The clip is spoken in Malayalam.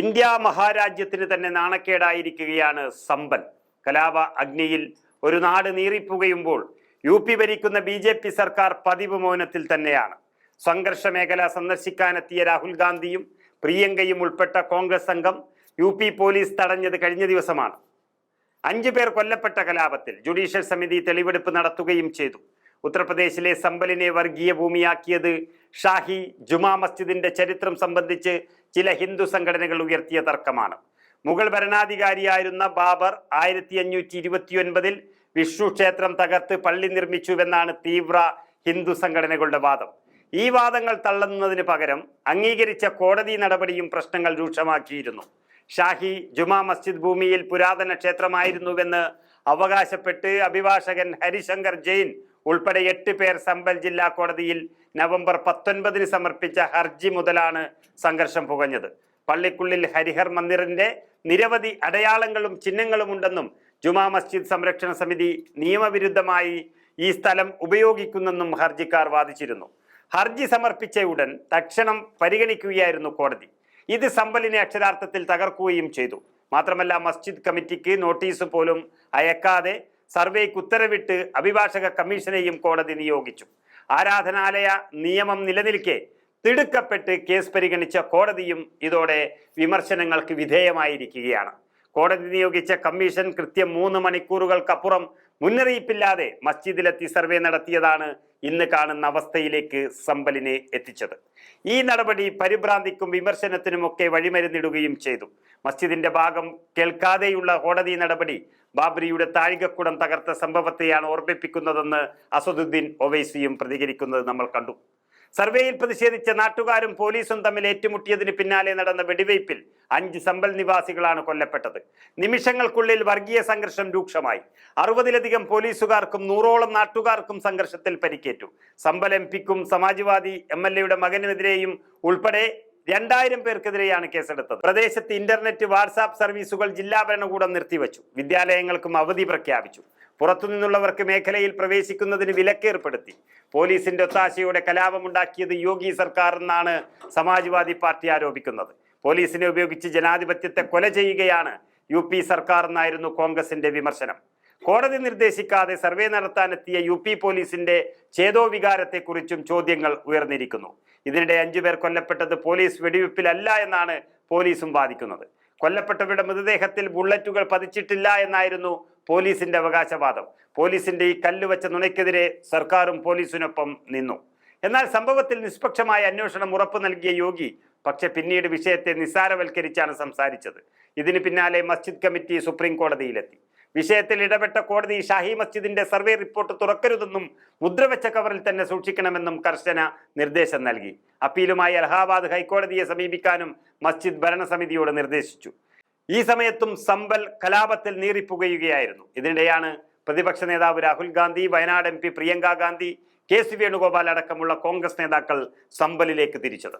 ഇന്ത്യ മഹാരാജ്യത്തിന് തന്നെ നാണക്കേടായിരിക്കുകയാണ് സമ്പൽ. കലാപ അഗ്നിയിൽ ഒരു നാട് നീറിപ്പുകയുമ്പോൾ യു പി ഭരിക്കുന്ന ബി ജെ പി സർക്കാർ പതിവ് മൗനത്തിൽ തന്നെയാണ്. സംഘർഷ മേഖല സന്ദർശിക്കാനെത്തിയ രാഹുൽ ഗാന്ധിയും പ്രിയങ്കയും ഉൾപ്പെട്ട കോൺഗ്രസ് സംഘം യു പി പോലീസ് തടഞ്ഞത് കഴിഞ്ഞ ദിവസമാണ്. അഞ്ചു പേർ കൊല്ലപ്പെട്ട കലാപത്തിൽ ജുഡീഷ്യൽ സമിതി തെളിവെടുപ്പ് നടത്തുകയും ചെയ്തു. ഉത്തർപ്രദേശിലെ സമ്പലിനെ വർഗീയ ഭൂമിയാക്കിയത് ഷാഹി ജുമാ മസ്ജിദിന്റെ ചരിത്രം സംബന്ധിച്ച് ചില ഹിന്ദു സംഘടനകൾ ഉയർത്തിയ തർക്കമാണ്. മുഗൾ ഭരണാധികാരിയായിരുന്ന ബാബർ ആയിരത്തി അഞ്ഞൂറ്റി ഇരുപത്തി ഒൻപതിൽ വിഷ്ണു ക്ഷേത്രം തകർത്ത് പള്ളി നിർമ്മിച്ചുവെന്നാണ് തീവ്ര ഹിന്ദു സംഘടനകളുടെ വാദം. ഈ വാദങ്ങൾ തള്ളുന്നതിന് പകരം അംഗീകരിച്ച കോടതി നടപടിയും പ്രശ്നങ്ങൾ രൂക്ഷമാക്കിയിരുന്നു. ഷാഹി ജുമാ മസ്ജിദ് ഭൂമിയിൽ പുരാതന ക്ഷേത്രമായിരുന്നുവെന്ന് അവകാശപ്പെട്ട് അഭിഭാഷകൻ ഹരിശങ്കർ ജെയിൻ ഉൾപ്പെടെ എട്ട് പേർ സമ്പൽ ജില്ലാ കോടതിയിൽ നവംബർ പത്തൊൻപതിന് സമർപ്പിച്ച ഹർജി മുതലാണ് സംഘർഷം പുകഞ്ഞത്. പള്ളിക്കുള്ളിൽ ഹരിഹർ മന്ദിറിന്റെ നിരവധി അടയാളങ്ങളും ചിഹ്നങ്ങളും ഉണ്ടെന്നും ജുമാ മസ്ജിദ് സംരക്ഷണ സമിതി നിയമവിരുദ്ധമായി ഈ സ്ഥലം ഉപയോഗിക്കുന്നെന്നും ഹർജിക്കാർ വാദിച്ചിരുന്നു. ഹർജി സമർപ്പിച്ച ഉടൻ തക്ഷണം പരിഗണിക്കുകയായിരുന്നു കോടതി. ഇത് സമ്പലിനെ അക്ഷരാർത്ഥത്തിൽ തകർക്കുകയും ചെയ്തു. മാത്രമല്ല മസ്ജിദ് കമ്മിറ്റിക്ക് നോട്ടീസ് പോലും അയക്കാതെ സർവേക്ക് ഉത്തരവിട്ട് അഭിഭാഷക കമ്മീഷനെയും കോടതി നിയോഗിച്ചു. ആരാധനാലയ നിയമം നിലനിൽക്കെ തിടുക്കപ്പെട്ട് കേസ് പരിഗണിച്ച കോടതിയും ഇതോടെ വിമർശനങ്ങൾക്ക് വിധേയമായിരിക്കുകയാണ്. കോടതി നിയോഗിച്ച കമ്മീഷൻ കൃത്യം മൂന്ന് മണിക്കൂറുകൾക്കപ്പുറം മുന്നറിയിപ്പില്ലാതെ മസ്ജിദിലെത്തി സർവേ നടത്തിയതാണ് ഇന്ന് കാണുന്ന അവസ്ഥയിലേക്ക് സമ്പലിനെ എത്തിച്ചത്. ഈ നടപടി പരിഭ്രാന്തിക്കും വിമർശനത്തിനുമൊക്കെ വഴിമരുന്നിടുകയും ചെയ്തു. മസ്ജിദിന്റെ ഭാഗം കേൾക്കാതെയുള്ള കോടതി നടപടി ബാബ്രിയുടെ താഴികക്കുടം തകർത്ത സംഭവത്തെയാണ് ഓർമ്മിപ്പിക്കുന്നതെന്ന് അസദുദ്ദീൻ ഒവൈസിയും പ്രതികരിക്കുന്നത് നമ്മൾ കണ്ടു. സർവേയിൽ പ്രതിഷേധിച്ച നാട്ടുകാരും പോലീസും തമ്മിൽ ഏറ്റുമുട്ടിയതിന് പിന്നാലെ നടന്ന വെടിവയ്പിൽ അഞ്ച് സമ്പൽ നിവാസികളാണ് കൊല്ലപ്പെട്ടത്. നിമിഷങ്ങൾക്കുള്ളിൽ വർഗീയ സംഘർഷം രൂക്ഷമായി. അറുപതിലധികം പോലീസുകാർക്കും നൂറോളം നാട്ടുകാർക്കും സംഘർഷത്തിൽ പരിക്കേറ്റു. സമ്പൽ എം പിക്കും സമാജ്വാദി എം എൽ എയുടെ മകനുമെതിരെയും ഉൾപ്പെടെ രണ്ടായിരം പേർക്കെതിരെയാണ് കേസെടുത്തത്. പ്രദേശത്ത് ഇന്റർനെറ്റ് വാട്സാപ്പ് സർവീസുകൾ ജില്ലാ ഭരണകൂടം നിർത്തിവച്ചു. വിദ്യാലയങ്ങൾക്കും അവധി പ്രഖ്യാപിച്ചു. പുറത്തുനിന്നുള്ളവർക്ക് മേഖലയിൽ പ്രവേശിക്കുന്നതിന് വിലക്കേർപ്പെടുത്തി. പോലീസിന്റെ ഒത്താശയോടെ കലാപമുണ്ടാക്കിയത് യോഗി സർക്കാർ എന്നാണ് സമാജ്വാദി പാർട്ടി ആരോപിക്കുന്നത്. പോലീസിനെ ഉപയോഗിച്ച് ജനാധിപത്യത്തെ കൊല ചെയ്യുകയാണ് യു പി സർക്കാർ എന്നായിരുന്നു കോൺഗ്രസിന്റെ വിമർശനം. കോടതി നിർദ്ദേശിക്കാതെ സർവേ നടത്താനെത്തിയ യു പി പോലീസിന്റെ ചേതോവികാരത്തെക്കുറിച്ചും ചോദ്യങ്ങൾ ഉയർന്നിരിക്കുന്നു. ഇതിനിടെ അഞ്ചുപേർ കൊല്ലപ്പെട്ടത് പോലീസ് വെടിവെപ്പിലല്ല എന്നാണ് പോലീസും വാദിക്കുന്നത്. കൊല്ലപ്പെട്ടവരുടെ മൃതദേഹത്തിൽ ബുള്ളറ്റുകൾ പതിച്ചിട്ടില്ല എന്നായിരുന്നു പോലീസിന്റെ അവകാശവാദം. പോലീസിന്റെ ഈ കല്ലുവച്ച നുണയ്ക്കെതിരെ സർക്കാരും പോലീസിനൊപ്പം നിന്നു. എന്നാൽ സംഭവത്തിൽ നിഷ്പക്ഷമായ അന്വേഷണം ഉറപ്പു നൽകിയ യോഗി പക്ഷെ പിന്നീട് വിഷയത്തെ നിസ്സാരവൽക്കരിച്ചാണ് സംസാരിച്ചത്. ഇതിന് പിന്നാലെ മസ്ജിദ് കമ്മിറ്റി സുപ്രീം കോടതിയിലെത്തി. വിഷയത്തിൽ ഇടപെട്ട കോടതി ഷാഹി മസ്ജിദിന്റെ സർവേ റിപ്പോർട്ട് തുറക്കരുതെന്നും മുദ്രവെച്ച കവറിൽ തന്നെ സൂക്ഷിക്കണമെന്നും കർശന നിർദ്ദേശം നൽകി. അപ്പീലുമായി അലഹാബാദ് ഹൈക്കോടതിയെ സമീപിക്കാനും മസ്ജിദ് ഭരണസമിതിയോട് നിർദ്ദേശിച്ചു. ഈ സമയത്തും സമ്പൽ കലാപത്തിൽ നീറിപ്പുകയുകയായിരുന്നു. ഇതിനിടെയാണ് പ്രതിപക്ഷ നേതാവ് Rahul Gandhi Wayanad M P Priyanka Gandhi K C Venugopal അടക്കമുള്ള കോൺഗ്രസ് നേതാക്കൾ സമ്പലിലേക്ക് തിരിച്ചത്.